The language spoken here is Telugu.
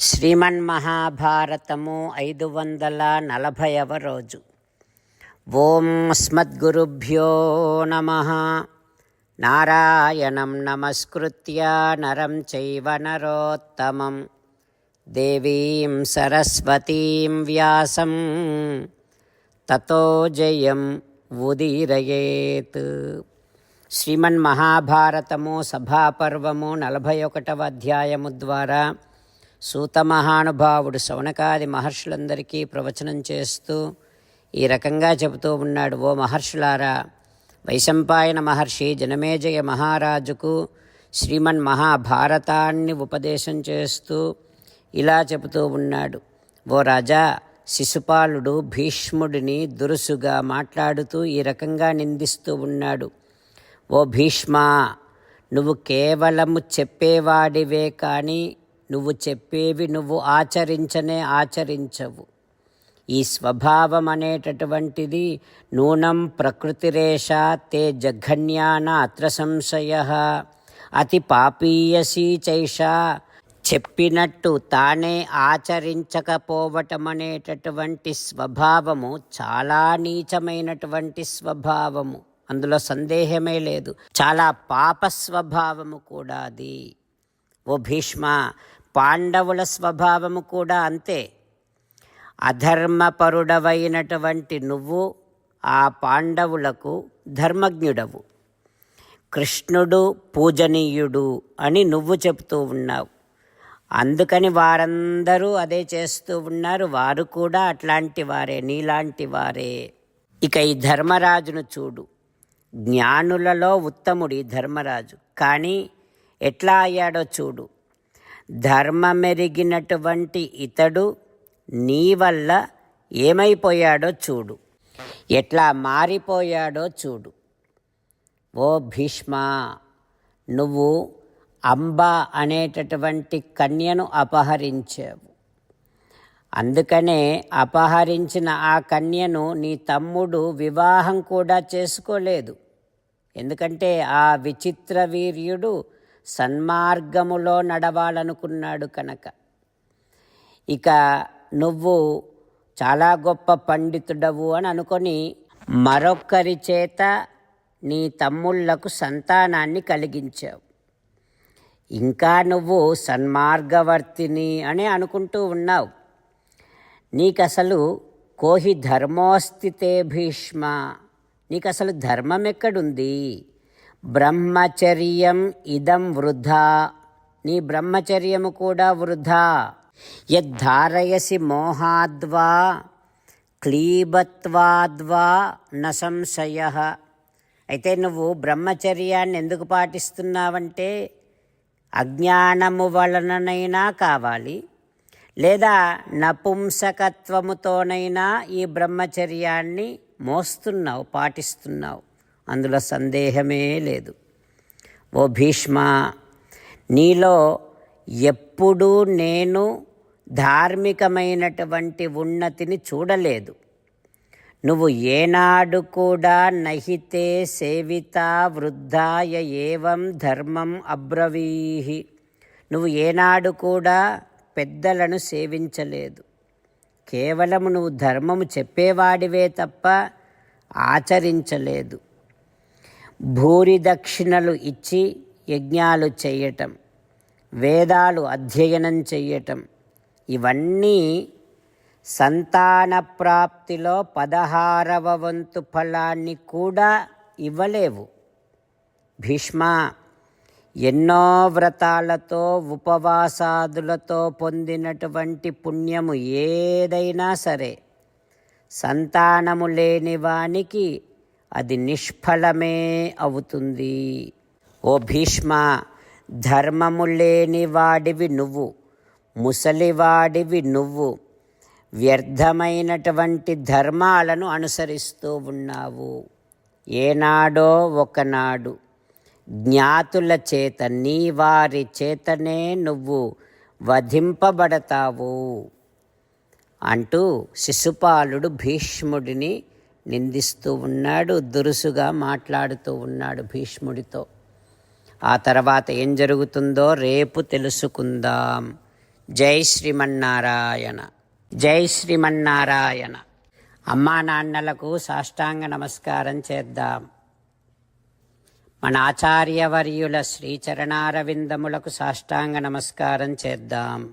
శ్రీమన్మహాభారతము ఐదు వందల నలభైవ రోజు. ఓం స్మద్గురుభ్యో నమ. నారాయణం నమస్కృత్య నరం చైవ నరోత్తమం. దేవీం సరస్వతీం వ్యాసం. తతో జయం ఉదీరయేత్. శ్రీమన్మహాభారతము సభాపర్వము నలభై ఒకటవ అధ్యాయము ద్వారా సూత మహానుభావుడు శౌనకాది మహర్షులందరికీ ప్రవచనం చేస్తూ ఈ రకంగా చెబుతూ ఉన్నాడు ఓ మహర్షులారా వైశంపాయన మహర్షి జనమేజయ మహారాజుకు శ్రీమన్ మహాభారతాన్ని ఉపదేశం చేస్తూ ఇలా చెబుతూ ఉన్నాడు. ఓ రాజా శిశుపాలుడు భీష్ముడిని దురుసుగా మాట్లాడుతూ ఈ రకంగా నిందిస్తూ ఉన్నాడు. ఓ భీష్మా నువ్వు కేవలము చెప్పేవాడివే కానీ నువ్వు చెప్పేవి నువ్వు ఆచరించనే ఆచరించవు. ఈ స్వభావం అనేటటువంటిది నూనం ప్రకృతిరేష తే జఘన్యాన అత్ర సంశయ. అతి పాపీయసీ చైష. చెప్పినట్టు తానే ఆచరించకపోవటం అనేటటువంటి స్వభావము చాలా నీచమైనటువంటి స్వభావము. అందులో సందేహమే లేదు. చాలా పాప స్వభావము కూడా అది. ఓ భీష్మ పాండవుల స్వభావము కూడా అంతే. అధర్మపరుడవైనటువంటి నువ్వు ఆ పాండవులకు ధర్మజ్ఞుడవు. కృష్ణుడు పూజనీయుడు అని నువ్వు చెప్తూ ఉన్నావు. అందుకని వారందరూ అదే చేస్తూ ఉన్నారు. వారు కూడా అట్లాంటి వారే నీలాంటి వారే. ఇక ఈ ధర్మరాజును చూడు. జ్ఞానులలో ఉత్తముడి ధర్మరాజు. కానీ ఎట్లా అయ్యాడో చూడు. ధర్మమెరిగినటువంటి ఇతడు నీ వల్ల ఏమైపోయాడో చూడు. ఎట్లా మారిపోయాడో చూడు. ఓ భీష్మ నువ్వు అంబ అనేటటువంటి కన్యను అపహరించావు. అందుకనే అపహరించిన ఆ కన్యను నీ తమ్ముడు వివాహం కూడా చేసుకోలేదు. ఎందుకంటే ఆ విచిత్ర వీర్యుడు సన్మార్గములో నడవాలనుకున్నాడు కనుక. ఇక నువ్వు చాలా గొప్ప పండితుడవు అని అనుకొని మరొక్కరి చేత నీ తమ్ముళ్ళకు సంతానాన్ని కలిగించావు. ఇంకా నువ్వు సన్మార్గవర్తిని అని అనుకుంటూ ఉన్నావు. నీకు అసలు కోహి ధర్మోస్థితే భీష్మ నీకు అసలు ధర్మం ఎక్కడుంది? బ్రహ్మచర్యం ఇదం వృధా. నీ బ్రహ్మచర్యము కూడా వృధా. యద్ధారయసి మోహాద్వా క్లీబత్వాద్వా న సంశయ అయితే నువ్వు బ్రహ్మచర్యాన్ని ఎందుకు పాటిస్తున్నావంటే అజ్ఞానము వలననైనా కావాలి లేదా నపుంసకత్వముతోనైనా ఈ బ్రహ్మచర్యాన్ని మోస్తున్నావు పాటిస్తున్నావు. అందులో సందేహమే లేదు. ఓ భీష్మ నీలో ఎప్పుడూ నేను ధార్మికమైనటువంటి ఉన్నతిని చూడలేదు. నువ్వు ఏనాడు కూడా నహితే సేవిత వృద్ధాయ ఏవం ధర్మం అబ్రవీహి. నువ్వు ఏనాడు కూడా పెద్దలను సేవించలేదు. కేవలం నువ్వు ధర్మము చెప్పేవాడివే తప్ప ఆచరించలేదు. భూరిదక్షిణలు ఇచ్చి యజ్ఞాలు చేయటం వేదాలు అధ్యయనం చెయ్యటం ఇవన్నీ సంతాన ప్రాప్తిలో పదహారవ వంతు ఫలాన్ని కూడా ఇవ్వలేవు. భీష్మ ఎన్నో వ్రతాలతో ఉపవాసాదులతో పొందినటువంటి పుణ్యము ఏదైనా సరే సంతానము లేని వానికి అది నిష్ఫలమే అవుతుంది. ఓ భీష్మ ధర్మము లేని వాడివి నువ్వు ముసలివాడివి నువ్వు వ్యర్థమైనటువంటి ధర్మాలను అనుసరిస్తూ ఉన్నావు. ఏనాడో ఒకనాడు జ్ఞాతుల చేత నీ వారి చేతనే నువ్వు వధింపబడతావు. అంటూ శిశుపాలుడు భీష్ముడిని నిందిస్తూ ఉన్నాడు దురుసుగా మాట్లాడుతూ ఉన్నాడు భీష్ముడితో. ఆ తర్వాత ఏం జరుగుతుందో రేపు తెలుసుకుందాం. జై శ్రీమన్నారాయణ. జై శ్రీమన్నారాయణ. అమ్మా నాన్నలకు సాష్టాంగ నమస్కారం చేద్దాం. మన ఆచార్యవర్యుల శ్రీచరణారవిందములకు సాష్టాంగ నమస్కారం చేద్దాం.